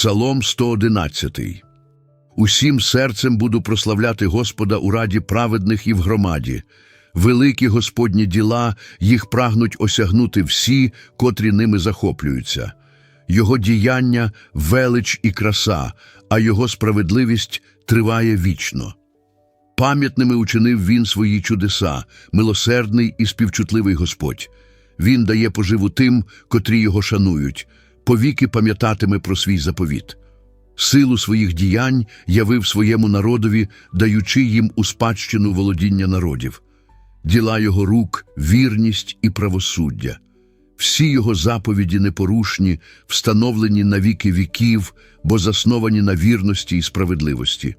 Псалом 111 Усім серцем буду прославляти Господа у раді праведних і в громаді. Великі Господні діла їх прагнуть осягнути всі, котрі ними захоплюються. Його діяння велич і краса, а його справедливість триває вічно. Пам'ятними учинив він свої чудеса, милосердний і співчутливий Господь. Він дає поживу тим, котрі його шанують, повіки пам'ятатиме про свій заповіт. Силу своїх діянь явив своєму народові, даючи їм у спадщину володіння народів. Діла його рук, вірність і правосуддя. Всі його заповіді непорушні, встановлені на віки віків, бо засновані на вірності і справедливості.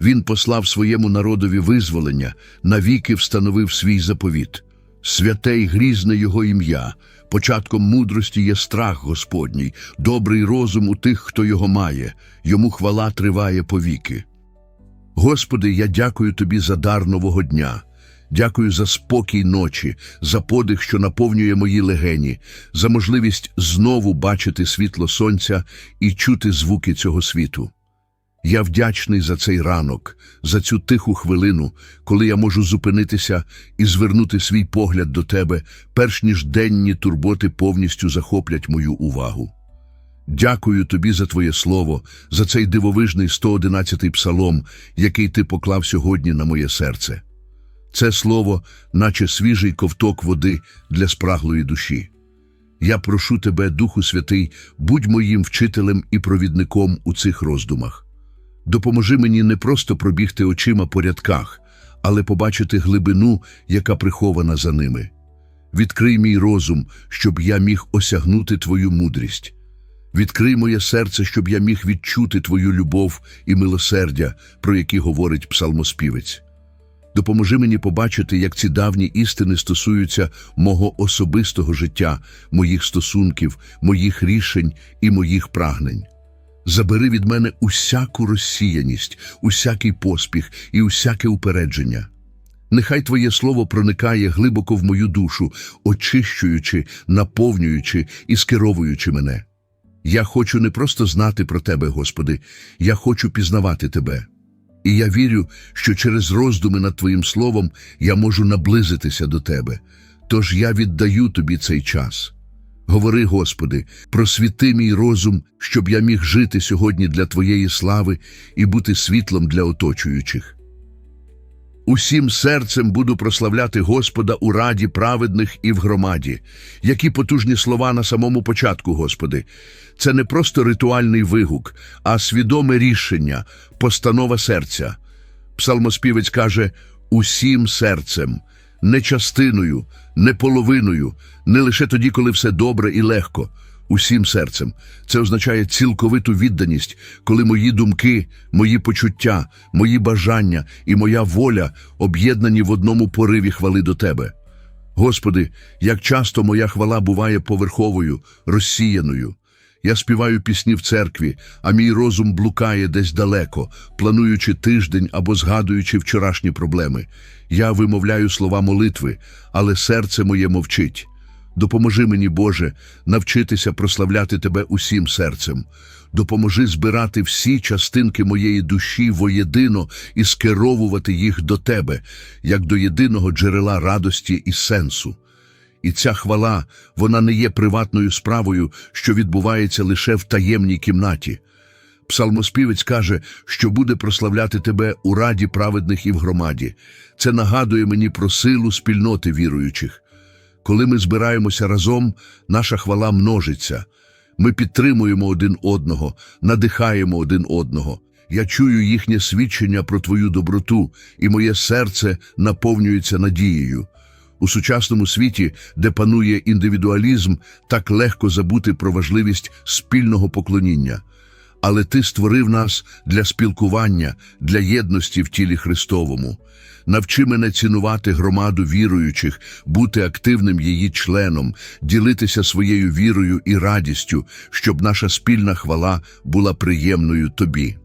Він послав своєму народові визволення, навіки встановив свій заповіт. Святе й грізне його ім'я, початком мудрості є страх Господній, добрий розум у тих, хто його має, йому хвала триває повіки. Господи, я дякую Тобі за дар нового дня. Дякую за спокій ночі, за подих, що наповнює мої легені, за можливість знову бачити світло сонця і чути звуки цього світу. Я вдячний за цей ранок, за цю тиху хвилину, коли я можу зупинитися і звернути свій погляд до тебе, перш ніж денні турботи повністю захоплять мою увагу. Дякую тобі за твоє слово, за цей дивовижний 111-й псалом, який ти поклав сьогодні на моє серце. Це слово, наче свіжий ковток води для спраглої душі. Я прошу тебе, Духу Святий, будь моїм вчителем і провідником у цих роздумах. Допоможи мені не просто пробігти очима по рядках, але побачити глибину, яка прихована за ними. Відкрий мій розум, щоб я міг осягнути твою мудрість. Відкрий моє серце, щоб я міг відчути твою любов і милосердя, про які говорить псалмоспівець. Допоможи мені побачити, як ці давні істини стосуються мого особистого життя, моїх стосунків, моїх рішень і моїх прагнень. Забери від мене усяку розсіяність, усякий поспіх і усяке упередження. Нехай Твоє слово проникає глибоко в мою душу, очищуючи, наповнюючи і скеровуючи мене. Я хочу не просто знати про Тебе, Господи, я хочу пізнавати Тебе. І я вірю, що через роздуми над Твоїм Словом я можу наблизитися до Тебе. Тож я віддаю Тобі цей час. Говори, Господи, просвіти мій розум, щоб я міг жити сьогодні для Твоєї слави і бути світлом для оточуючих. Усім серцем буду прославляти Господа у раді праведних і в громаді. Які потужні слова на самому початку, Господи. Це не просто ритуальний вигук, а свідоме рішення, постанова серця. Псалмоспівець каже усім серцем, не частиною, не половиною, не лише тоді, коли все добре і легко, усім серцем. Це означає цілковиту відданість, коли мої думки, мої почуття, мої бажання і моя воля об'єднані в одному пориві хвали до Тебе. Господи, як часто моя хвала буває поверховою, розсіяною. Я співаю пісні в церкві, а мій розум блукає десь далеко, плануючи тиждень або згадуючи вчорашні проблеми. Я вимовляю слова молитви, але серце моє мовчить. Допоможи мені, Боже, навчитися прославляти Тебе усім серцем. Допоможи збирати всі частинки моєї душі воєдино і скеровувати їх до Тебе, як до єдиного джерела радості і сенсу. І ця хвала, вона не є приватною справою, що відбувається лише в таємній кімнаті. Псалмоспівець каже, що буде прославляти тебе у раді праведних і в громаді. Це нагадує мені про силу спільноти віруючих. Коли ми збираємося разом, наша хвала множиться. Ми підтримуємо один одного, надихаємо один одного. Я чую їхнє свідчення про твою доброту, і моє серце наповнюється надією. У сучасному світі, де панує індивідуалізм, так легко забути про важливість спільного поклоніння. Але ти створив нас для спілкування, для єдності в тілі Христовому. Навчи мене цінувати громаду віруючих, бути активним її членом, ділитися своєю вірою і радістю, щоб наша спільна хвала була приємною тобі.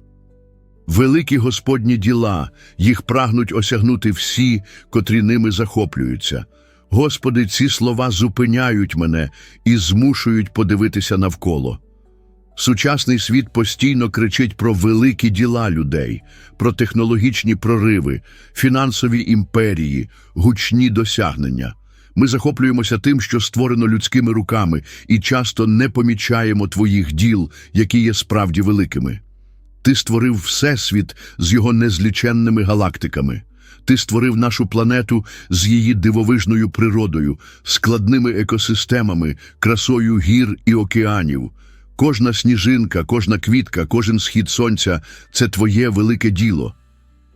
Великі Господні діла, їх прагнуть осягнути всі, котрі ними захоплюються. Господи, ці слова зупиняють мене і змушують подивитися навколо. Сучасний світ постійно кричить про великі діла людей, про технологічні прориви, фінансові імперії, гучні досягнення. Ми захоплюємося тим, що створено людськими руками, і часто не помічаємо твоїх діл, які є справді великими. Ти створив Всесвіт з його незліченними галактиками. Ти створив нашу планету з її дивовижною природою, складними екосистемами, красою гір і океанів. Кожна сніжинка, кожна квітка, кожен схід сонця це твоє велике діло.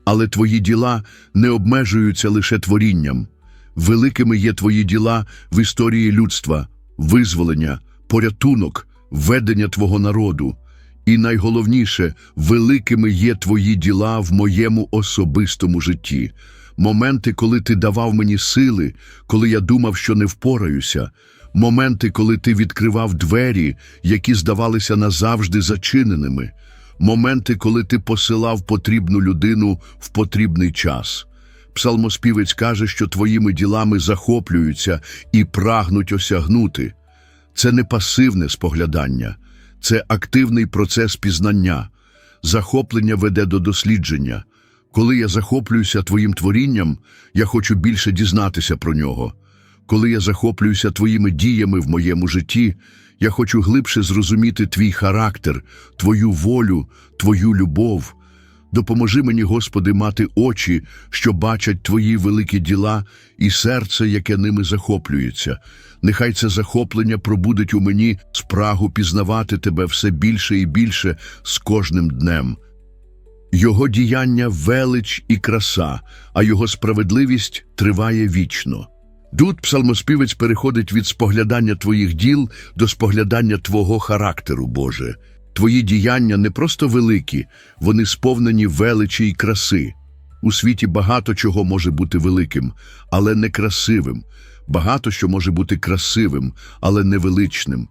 Але твої діла не обмежуються лише творінням. Великими є твої діла в історії людства, визволення, порятунок, ведення твого народу. І найголовніше, великими є твої діла в моєму особистому житті. Моменти, коли ти давав мені сили, коли я думав, що не впораюся, моменти, коли ти відкривав двері, які здавалися назавжди зачиненими, моменти, коли ти посилав потрібну людину в потрібний час. Псалмоспівець каже, що твоїми ділами захоплюються і прагнуть осягнути. Це не пасивне споглядання, це активний процес пізнання. Захоплення веде до дослідження. Коли я захоплююся твоїм творінням, я хочу більше дізнатися про нього. Коли я захоплююся твоїми діями в моєму житті, я хочу глибше зрозуміти твій характер, твою волю, твою любов. Допоможи мені, Господи, мати очі, що бачать Твої великі діла, і серце, яке ними захоплюється. Нехай це захоплення пробудить у мені спрагу пізнавати Тебе все більше і більше з кожним днем. Його діяння велич і краса, а його справедливість триває вічно. Тут псалмоспівець переходить від споглядання твоїх діл до споглядання Твого характеру, Боже. Твої діяння не просто великі, вони сповнені величі й краси. У світі багато чого може бути великим, але не красивим. Багато що може бути красивим, але невеличним.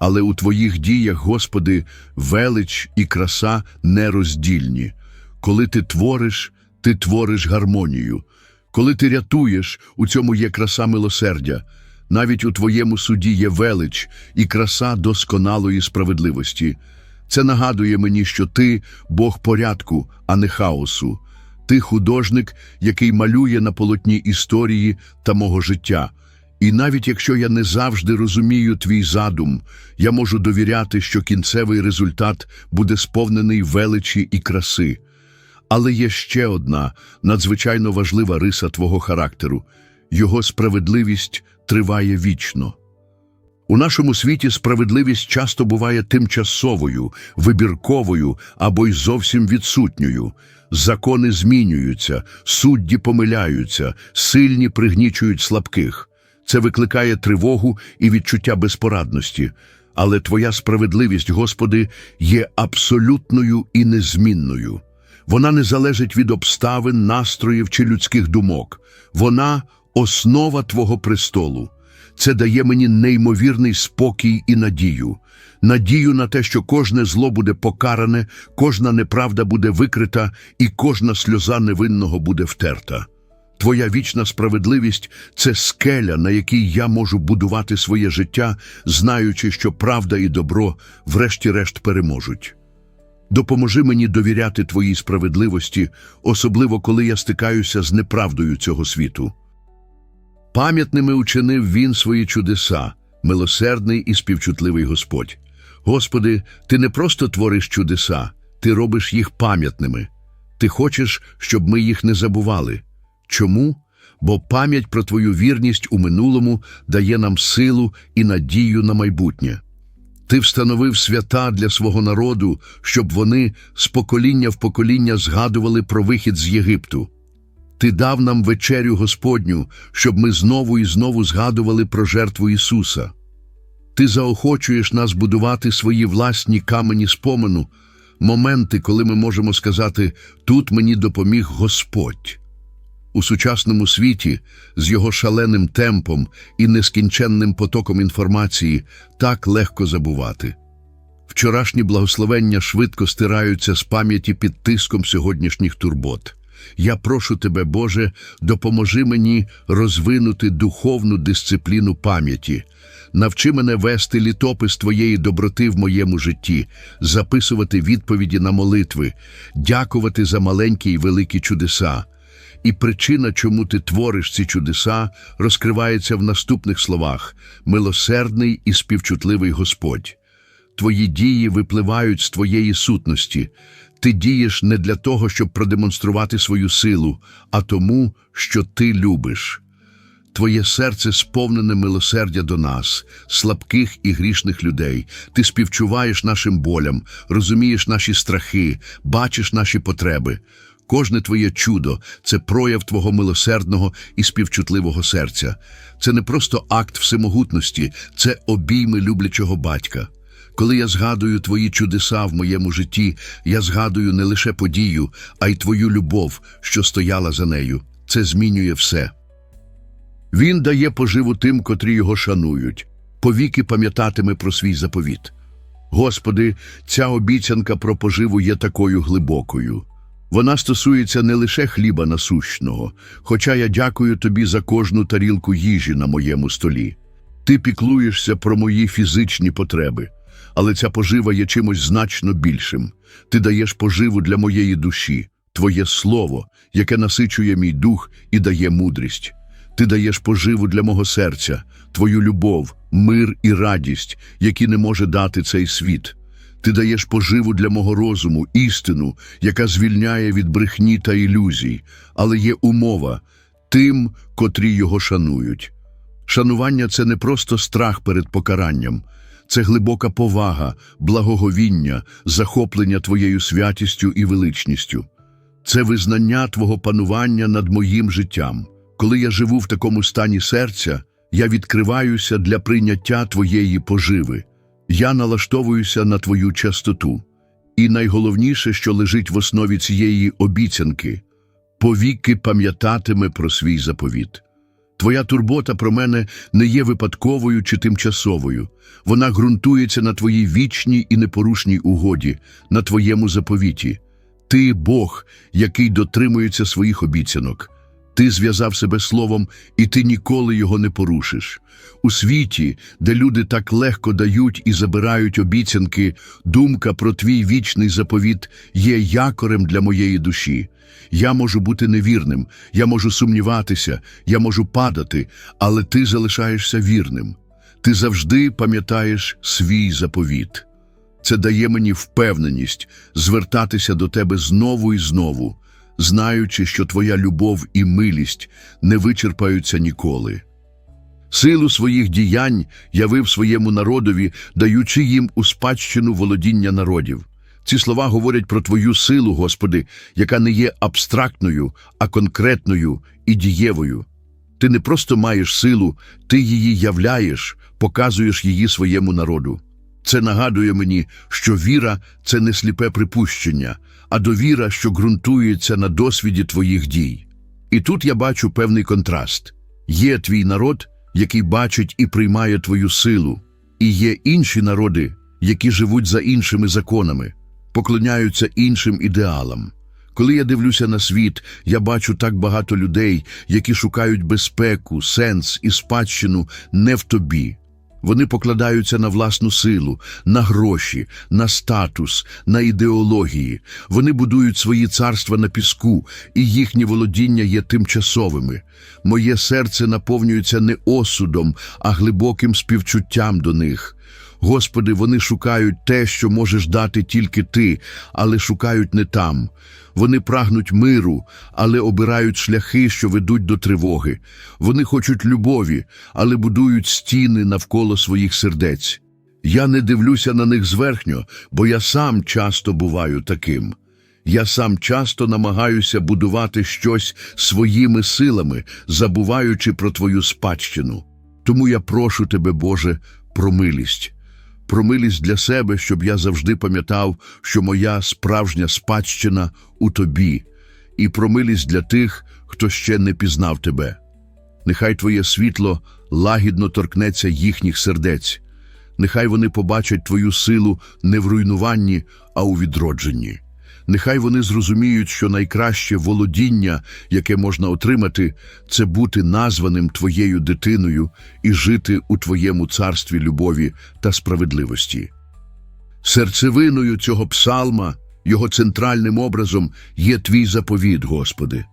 Але у твоїх діях, Господи, велич і краса нероздільні. Коли ти твориш, ти твориш гармонію. Коли ти рятуєш, у цьому є краса милосердя. Навіть у твоєму суді є велич і краса досконалої справедливості. Це нагадує мені, що ти Бог порядку, а не хаосу. Ти художник, який малює на полотні історії та мого життя. І навіть якщо я не завжди розумію твій задум, я можу довіряти, що кінцевий результат буде сповнений величі і краси. Але є ще одна надзвичайно важлива риса твого характеру його справедливість триває вічно. У нашому світі справедливість часто буває тимчасовою, вибірковою або й зовсім відсутньою. Закони змінюються, судді помиляються, сильні пригнічують слабких. Це викликає тривогу і відчуття безпорадності. Але Твоя справедливість, Господи, є абсолютною і незмінною. Вона не залежить від обставин, настроїв чи людських думок. Вона основа Твого престолу. Це дає мені неймовірний спокій і надію. Надію на те, що кожне зло буде покаране, кожна неправда буде викрита і кожна сльоза невинного буде втерта. Твоя вічна справедливість це скеля, на якій я можу будувати своє життя, знаючи, що правда і добро врешті-решт переможуть. Допоможи мені довіряти Твоїй справедливості, особливо коли я стикаюся з неправдою цього світу. Пам'ятними учинив Він свої чудеса, милосердний і співчутливий Господь. Господи, Ти не просто твориш чудеса, Ти робиш їх пам'ятними. Ти хочеш, щоб ми їх не забували. Чому? Бо пам'ять про Твою вірність у минулому дає нам силу і надію на майбутнє. Ти встановив свята для свого народу, щоб вони з покоління в покоління згадували про вихід з Єгипту. Ти дав нам вечерю Господню, щоб ми знову і знову згадували про жертву Ісуса. Ти заохочуєш нас будувати свої власні камені спомену, моменти, коли ми можемо сказати тут мені допоміг Господь. У сучасному світі з його шаленим темпом і нескінченним потоком інформації так легко забувати. Вчорашні благословення швидко стираються з пам'яті під тиском сьогоднішніх турбот. Я прошу тебе, Боже, допоможи мені розвинути духовну дисципліну пам'яті. Навчи мене вести літопис Твоєї доброти в моєму житті, записувати відповіді на молитви, дякувати за маленькі й великі чудеса. І причина, чому ти твориш ці чудеса, розкривається в наступних словах: милосердний і співчутливий Господь. Твої дії випливають з твоєї сутності. Ти дієш не для того, щоб продемонструвати свою силу, а тому, що ти любиш. Твоє серце сповнене милосердя до нас, слабких і грішних людей. Ти співчуваєш нашим болям, розумієш наші страхи, бачиш наші потреби. Кожне твоє чудо це прояв твого милосердного і співчутливого серця. Це не просто акт всемогутності, це обійми люблячого батька. Коли я згадую твої чудеса в моєму житті, я згадую не лише подію, а й твою любов, що стояла за нею. Це змінює все. Він дає поживу тим, котрі його шанують, повіки пам'ятатиме про свій заповіт. Господи, ця обіцянка про поживу є такою глибокою. Вона стосується не лише хліба насущного, хоча я дякую тобі за кожну тарілку їжі на моєму столі. Ти піклуєшся про мої фізичні потреби, але ця пожива є чимось значно більшим. Ти даєш поживу для моєї душі, Твоє слово, яке насичує мій дух і дає мудрість. Ти даєш поживу для мого серця, Твою любов, мир і радість, які не може дати цей світ. Ти даєш поживу для мого розуму, істину, яка звільняє від брехні та ілюзій, але є умова тим, котрі його шанують. Шанування це не просто страх перед покаранням, це глибока повага, благоговіння, захоплення твоєю святістю і величністю. Це визнання Твого панування над моїм життям. Коли я живу в такому стані серця, я відкриваюся для прийняття Твоєї поживи. Я налаштовуюся на Твою частоту. І найголовніше, що лежить в основі цієї обіцянки повіки пам'ятатиме про свій заповіт. Твоя турбота про мене не є випадковою чи тимчасовою. Вона ґрунтується на твоїй вічній і непорушній угоді, на твоєму заповіті. Ти Бог, який дотримується своїх обіцянок. Ти зв'язав себе словом, і ти ніколи його не порушиш. У світі, де люди так легко дають і забирають обіцянки, думка про твій вічний заповіт є якорем для моєї душі. Я можу бути невірним, я можу сумніватися, я можу падати, але ти залишаєшся вірним. Ти завжди пам'ятаєш свій заповіт. Це дає мені впевненість звертатися до тебе знову і знову, знаючи, що твоя любов і милість не вичерпаються ніколи. Силу своїх діянь явив своєму народові, даючи їм у спадщину володіння народів. Ці слова говорять про Твою силу, Господи, яка не є абстрактною, а конкретною і дієвою. Ти не просто маєш силу, ти її являєш, показуєш її своєму народу. Це нагадує мені, що віра це не сліпе припущення, а довіра, що ґрунтується на досвіді твоїх дій. І тут я бачу певний контраст: є твій народ, який бачить і приймає твою силу, і є інші народи, які живуть за іншими законами, поклоняються іншим ідеалам. Коли я дивлюся на світ, я бачу так багато людей, які шукають безпеку, сенс і спадщину не в тобі. Вони покладаються на власну силу, на гроші, на статус, на ідеології. Вони будують свої царства на піску, і їхні володіння є тимчасовими. Моє серце наповнюється не осудом, а глибоким співчуттям до них. Господи, вони шукають те, що можеш дати тільки Ти, але шукають не там. Вони прагнуть миру, але обирають шляхи, що ведуть до тривоги. Вони хочуть любові, але будують стіни навколо своїх сердець. Я не дивлюся на них зверхньо, бо я сам часто буваю таким. Я сам часто намагаюся будувати щось своїми силами, забуваючи про твою спадщину. Тому я прошу тебе, Боже, про милість. Про милість для себе, щоб я завжди пам'ятав, що моя справжня спадщина у тобі, і про милість для тих, хто ще не пізнав тебе. Нехай твоє світло лагідно торкнеться їхніх сердець, нехай вони побачать твою силу не в руйнуванні, а у відродженні. Нехай вони зрозуміють, що найкраще володіння, яке можна отримати, це бути названим твоєю дитиною і жити у твоєму царстві любові та справедливості. Серцевиною цього псалма, його центральним образом є твій заповіт, Господи.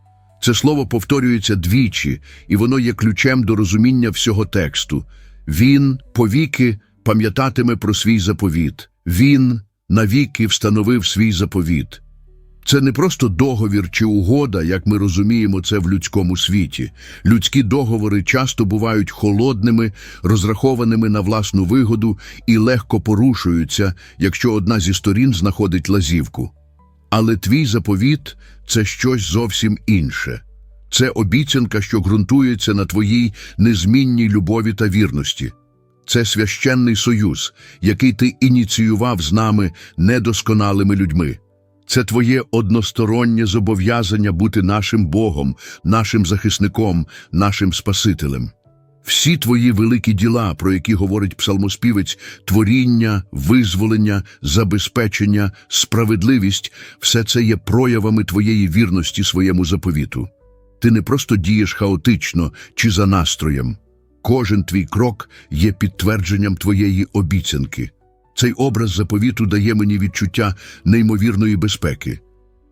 Це слово повторюється двічі, і воно є ключем до розуміння всього тексту. Він повіки пам'ятатиме про свій заповіт. Він навіки встановив свій заповіт. Це не просто договір чи угода, як ми розуміємо це в людському світі. Людські договори часто бувають холодними, розрахованими на власну вигоду і легко порушуються, якщо одна зі сторін знаходить лазівку. Але твій заповіт це щось зовсім інше. Це обіцянка, що ґрунтується на твоїй незмінній любові та вірності. Це священний союз, який ти ініціював з нами недосконалими людьми. Це твоє одностороннє зобов'язання бути нашим Богом, нашим захисником, нашим Спасителем. Всі твої великі діла, про які говорить псалмоспівець, творіння, визволення, забезпечення, справедливість все це є проявами твоєї вірності своєму заповіту. Ти не просто дієш хаотично чи за настроєм. Кожен твій крок є підтвердженням твоєї обіцянки. Цей образ заповіту дає мені відчуття неймовірної безпеки.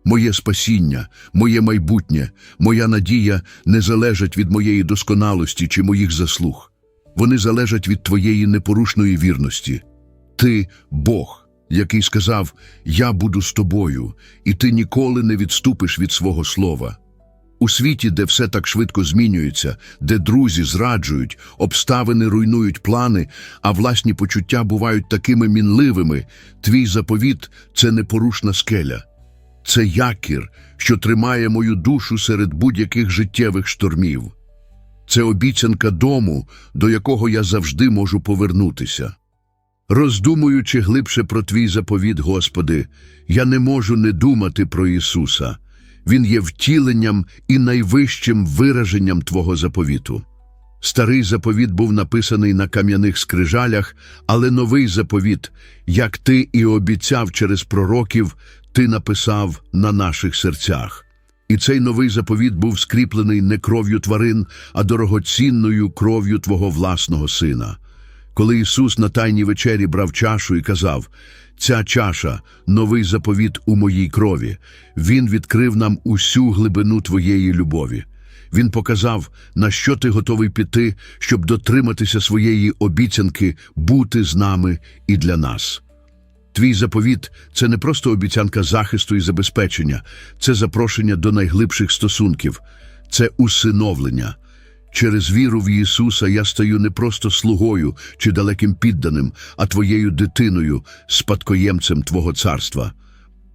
Моє спасіння, моє майбутнє, моя надія не залежать від моєї досконалості чи моїх заслуг. Вони залежать від твоєї непорушної вірності. Ти Бог, який сказав: Я буду з тобою, і ти ніколи не відступиш від свого слова. У світі, де все так швидко змінюється, де друзі зраджують, обставини руйнують плани, а власні почуття бувають такими мінливими, твій заповіт це непорушна скеля. Це якір, що тримає мою душу серед будь-яких життєвих штормів. Це обіцянка дому, до якого я завжди можу повернутися. Роздумуючи глибше про твій заповіт, Господи, я не можу не думати про Ісуса. Він є втіленням і найвищим вираженням Твого заповіту. Старий заповіт був написаний на кам'яних скрижалях, але новий заповіт, як ти і обіцяв через пророків, ти написав на наших серцях. І цей новий заповіт був скріплений не кров'ю тварин, а дорогоцінною кров'ю Твого власного Сина. Коли Ісус на Тайній вечері брав чашу і казав, «Ця чаша – новий заповіт у моїй крові», Він відкрив нам усю глибину Твоєї любові. Він показав, на що ти готовий піти, щоб дотриматися своєї обіцянки бути з нами і для нас. Твій заповіт це не просто обіцянка захисту і забезпечення, це запрошення до найглибших стосунків, це усиновлення. Через віру в Ісуса я стаю не просто слугою чи далеким підданим, а твоєю дитиною, спадкоємцем Твого царства.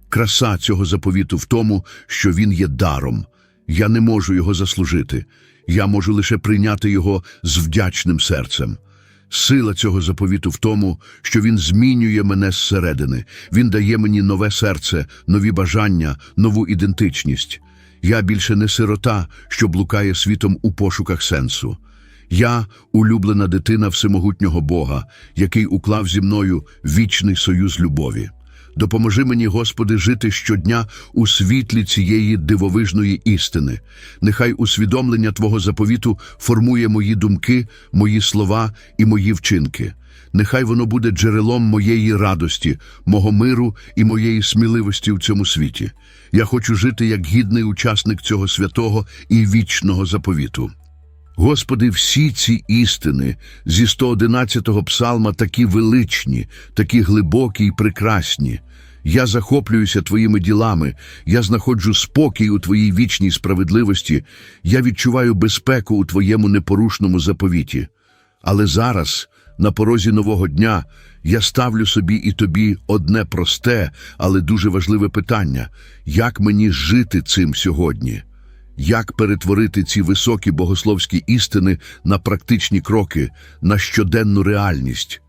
Краса цього заповіту в тому, що він є даром. Я не можу його заслужити. Я можу лише прийняти його з вдячним серцем. Сила цього заповіту в тому, що він змінює мене зсередини. Він дає мені нове серце, нові бажання, нову ідентичність. Я більше не сирота, що блукає світом у пошуках сенсу. Я улюблена дитина всемогутнього Бога, який уклав зі мною вічний союз любові. Допоможи мені, Господи, жити щодня у світлі цієї дивовижної істини. Нехай усвідомлення Твого заповіту формує мої думки, мої слова і мої вчинки. Нехай воно буде джерелом моєї радості, мого миру і моєї сміливості в цьому світі. Я хочу жити як гідний учасник цього святого і вічного заповіту. Господи, всі ці істини зі 111-го псалма такі величні, такі глибокі і прекрасні. Я захоплююся Твоїми ділами, я знаходжу спокій у Твоїй вічній справедливості, я відчуваю безпеку у Твоєму непорушному заповіті. Але зараз, на порозі нового дня, я ставлю собі і тобі одне просте, але дуже важливе питання: як мені жити цим сьогодні? Як перетворити ці високі богословські істини на практичні кроки, на щоденну реальність?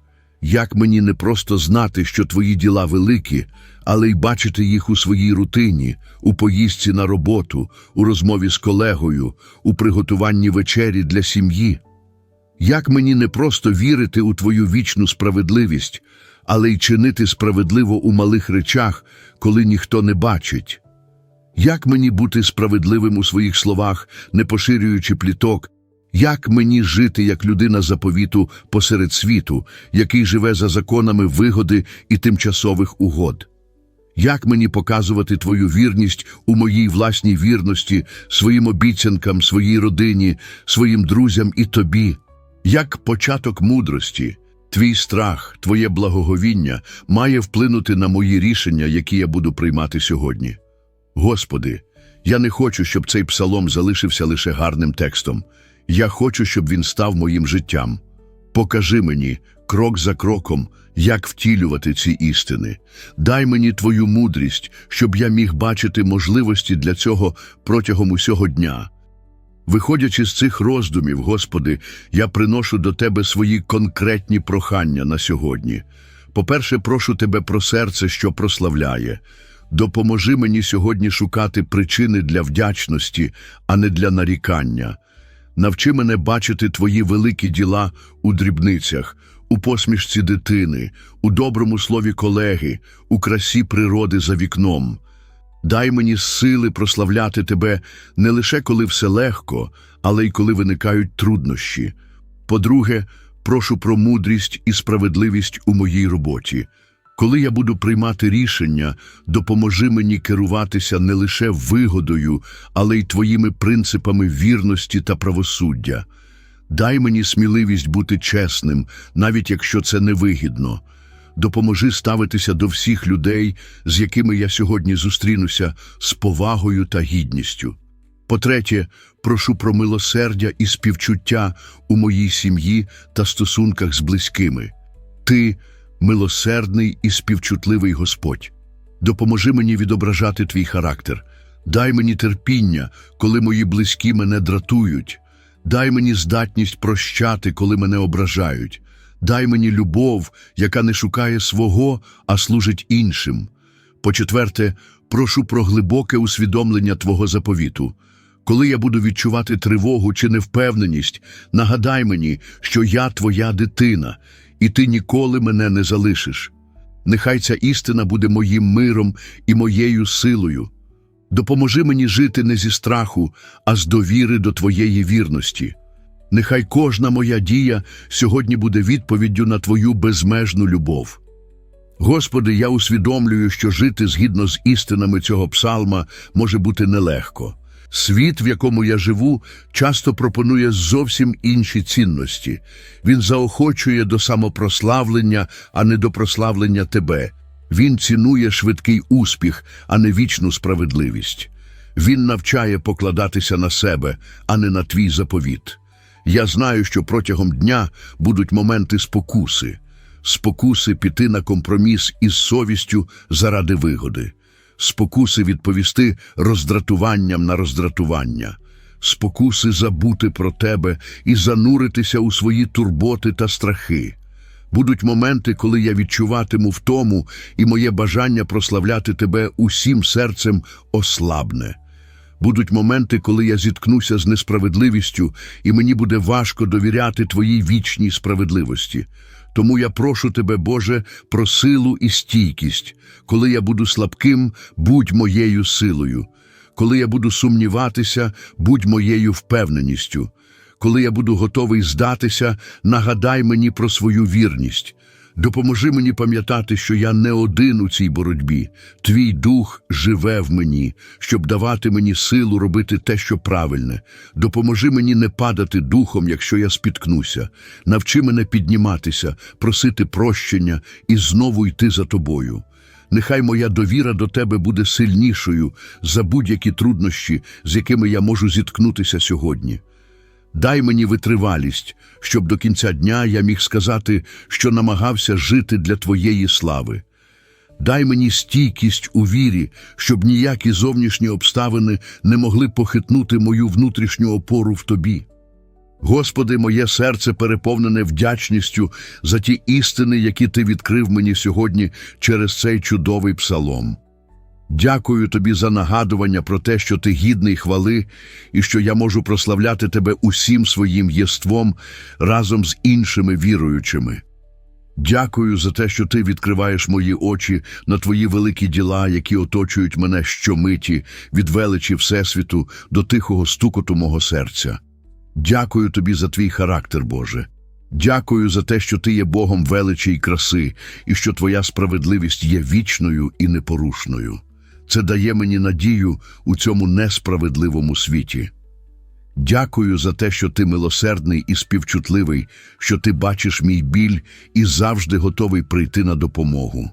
Як мені не просто знати, що твої діла великі, але й бачити їх у своїй рутині, у поїздці на роботу, у розмові з колегою, у приготуванні вечері для сім'ї? Як мені не просто вірити у твою вічну справедливість, але й чинити справедливо у малих речах, коли ніхто не бачить. Як мені бути справедливим у своїх словах, не поширюючи пліток? Як мені жити як людина заповіту посеред світу, який живе за законами вигоди і тимчасових угод? Як мені показувати твою вірність у моїй власній вірності, своїм обіцянкам, своїй родині, своїм друзям і тобі? Як початок мудрості, твій страх, твоє благоговіння має вплинути на мої рішення, які я буду приймати сьогодні? Господи, я не хочу, щоб цей псалом залишився лише гарним текстом. Я хочу, щоб він став моїм життям. Покажи мені, крок за кроком, як втілювати ці істини. Дай мені твою мудрість, щоб я міг бачити можливості для цього протягом усього дня. Виходячи з цих роздумів, Господи, я приношу до Тебе свої конкретні прохання на сьогодні. По-перше, прошу Тебе про серце, що прославляє. Допоможи мені сьогодні шукати причини для вдячності, а не для нарікання. Навчи мене бачити Твої великі діла у дрібницях, у посмішці дитини, у доброму слові колеги, у красі природи за вікном. Дай мені сили прославляти Тебе не лише коли все легко, але й коли виникають труднощі. По-друге, прошу про мудрість і справедливість у моїй роботі. Коли я буду приймати рішення, допоможи мені керуватися не лише вигодою, але й твоїми принципами вірності та правосуддя. Дай мені сміливість бути чесним, навіть якщо це невигідно. Допоможи ставитися до всіх людей, з якими я сьогодні зустрінуся, з повагою та гідністю. По-третє, прошу про милосердя і співчуття у моїй сім'ї та стосунках з близькими. Ти милосердний і співчутливий Господь. Допоможи мені відображати твій характер. Дай мені терпіння, коли мої близькі мене дратують. Дай мені здатність прощати, коли мене ображають. Дай мені любов, яка не шукає свого, а служить іншим. По-четверте, прошу про глибоке усвідомлення Твого заповіту. Коли я буду відчувати тривогу чи невпевненість, нагадай мені, що я твоя дитина, і ти ніколи мене не залишиш. Нехай ця істина буде моїм миром і моєю силою. Допоможи мені жити не зі страху, а з довіри до Твоєї вірності. Нехай кожна моя дія сьогодні буде відповіддю на Твою безмежну любов. Господи, я усвідомлюю, що жити згідно з істинами цього псалма може бути нелегко. Світ, в якому я живу, часто пропонує зовсім інші цінності. Він заохочує до самопрославлення, а не до прославлення Тебе. Він цінує швидкий успіх, а не вічну справедливість. Він навчає покладатися на себе, а не на твій заповіт. Я знаю, що протягом дня будуть моменти спокуси, спокуси піти на компроміс із совістю заради вигоди, спокуси відповісти роздратуванням на роздратування, спокуси забути про тебе і зануритися у свої турботи та страхи. Будуть моменти, коли я відчуватиму втому, і моє бажання прославляти тебе усім серцем ослабне. Будуть моменти, коли я зіткнуся з несправедливістю, і мені буде важко довіряти Твоїй вічній справедливості. Тому я прошу Тебе, Боже, про силу і стійкість. Коли я буду слабким, будь моєю силою. Коли я буду сумніватися, будь моєю впевненістю. Коли я буду готовий здатися, нагадай мені про свою вірність. Допоможи мені пам'ятати, що я не один у цій боротьбі. Твій дух живе в мені, щоб давати мені силу робити те, що правильне. Допоможи мені не падати духом, якщо я спіткнуся. Навчи мене підніматися, просити прощення і знову йти за тобою. Нехай моя довіра до тебе буде сильнішою за будь-які труднощі, з якими я можу зіткнутися сьогодні. Дай мені витривалість, щоб до кінця дня я міг сказати, що намагався жити для Твоєї слави. Дай мені стійкість у вірі, щоб ніякі зовнішні обставини не могли похитнути мою внутрішню опору в Тобі. Господи, моє серце переповнене вдячністю за ті істини, які Ти відкрив мені сьогодні через цей чудовий псалом. Дякую тобі за нагадування про те, що ти гідний хвали, і що я можу прославляти тебе усім своїм єством разом з іншими віруючими. Дякую за те, що ти відкриваєш мої очі на твої великі діла, які оточують мене щомиті, від величі Всесвіту до тихого стукоту мого серця. Дякую тобі за твій характер, Боже. Дякую за те, що ти є Богом величі й краси, і що твоя справедливість є вічною і непорушною. Це дає мені надію у цьому несправедливому світі. Дякую за те, що ти милосердний і співчутливий, що ти бачиш мій біль і завжди готовий прийти на допомогу.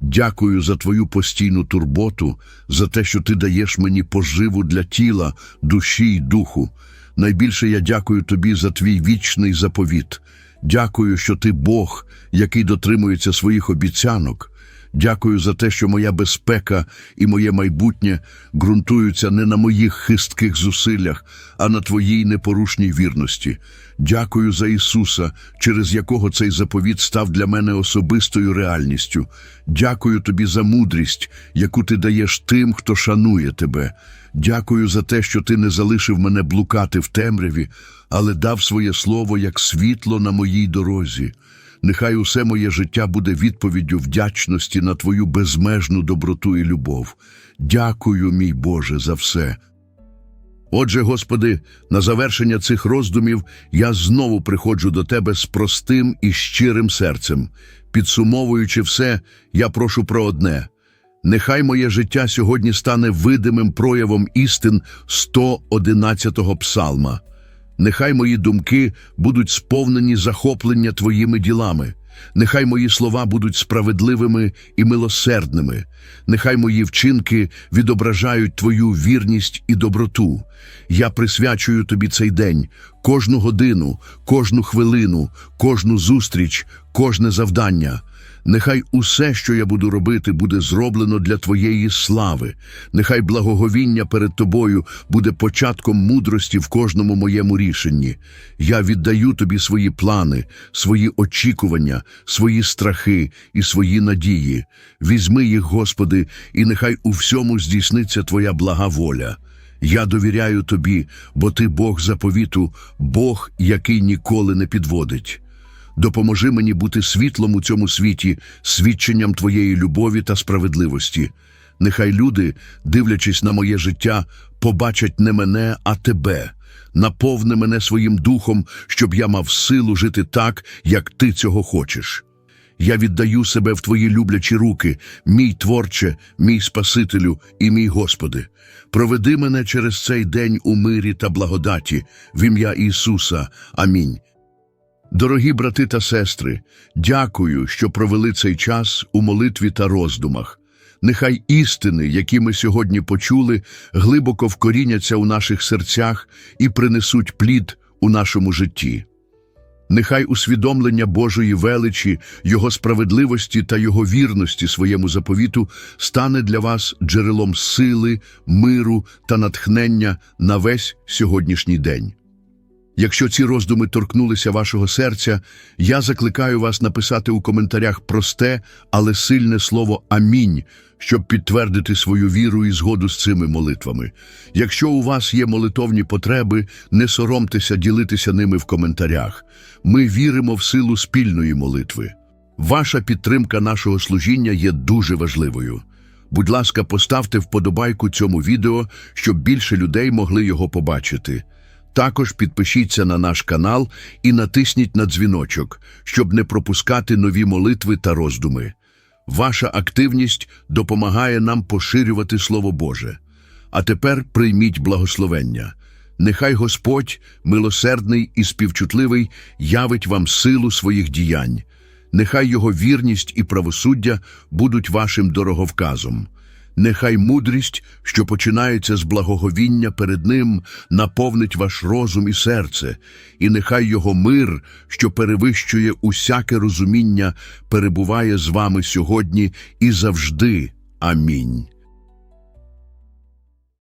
Дякую за твою постійну турботу, за те, що ти даєш мені поживу для тіла, душі й духу. Найбільше я дякую тобі за твій вічний заповіт. Дякую, що ти Бог, який дотримується своїх обіцянок. Дякую за те, що моя безпека і моє майбутнє ґрунтуються не на моїх хистких зусиллях, а на твоїй непорушній вірності. Дякую за Ісуса, через якого цей заповіт став для мене особистою реальністю. Дякую тобі за мудрість, яку ти даєш тим, хто шанує тебе. Дякую за те, що ти не залишив мене блукати в темряві, але дав своє слово як світло на моїй дорозі. Нехай усе моє життя буде відповіддю вдячності на Твою безмежну доброту і любов. Дякую, мій Боже, за все. Отже, Господи, на завершення цих роздумів я знову приходжу до Тебе з простим і щирим серцем. Підсумовуючи все, я прошу про одне. Нехай моє життя сьогодні стане видимим проявом істин 111-го псалма. Нехай мої думки будуть сповнені захоплення Твоїми ділами. Нехай мої слова будуть справедливими і милосердними. Нехай мої вчинки відображають Твою вірність і доброту. Я присвячую Тобі цей день, кожну годину, кожну хвилину, кожну зустріч, кожне завдання. Нехай усе, що я буду робити, буде зроблено для Твоєї слави. Нехай благоговіння перед Тобою буде початком мудрості в кожному моєму рішенні. Я віддаю Тобі свої плани, свої очікування, свої страхи і свої надії. Візьми їх, Господи, і нехай у всьому здійсниться Твоя блага воля. Я довіряю Тобі, бо Ти Бог заповіту, Бог, який ніколи не підводить. Допоможи мені бути світлом у цьому світі, свідченням Твоєї любові та справедливості. Нехай люди, дивлячись на моє життя, побачать не мене, а Тебе. Наповни мене своїм духом, щоб я мав силу жити так, як Ти цього хочеш. Я віддаю себе в Твої люблячі руки, мій творче, мій Спасителю і мій Господи. Проведи мене через цей день у мирі та благодаті, в ім'я Ісуса. Амінь. Дорогі брати та сестри, дякую, що провели цей час у молитві та роздумах. Нехай істини, які ми сьогодні почули, глибоко вкоріняться у наших серцях і принесуть плід у нашому житті. Нехай усвідомлення Божої величі, Його справедливості та Його вірності своєму заповіту стане для вас джерелом сили, миру та натхнення на весь сьогоднішній день. Якщо ці роздуми торкнулися вашого серця, я закликаю вас написати у коментарях просте, але сильне слово Амінь, щоб підтвердити свою віру і згоду з цими молитвами. Якщо у вас є молитовні потреби, не соромтеся ділитися ними в коментарях. Ми віримо в силу спільної молитви. Ваша підтримка нашого служіння є дуже важливою. Будь ласка, поставте вподобайку цьому відео, щоб більше людей могли його побачити. Також підпишіться на наш канал і натисніть на дзвіночок, щоб не пропускати нові молитви та роздуми. Ваша активність допомагає нам поширювати Слово Боже. А тепер прийміть благословення. Нехай Господь, милосердний і співчутливий, явить вам силу своїх діянь. Нехай Його вірність і правосуддя будуть вашим дороговказом. Нехай мудрість, що починається з благоговіння перед Ним, наповнить ваш розум і серце, і нехай Його мир, що перевищує усяке розуміння, перебуває з вами сьогодні і завжди. Амінь.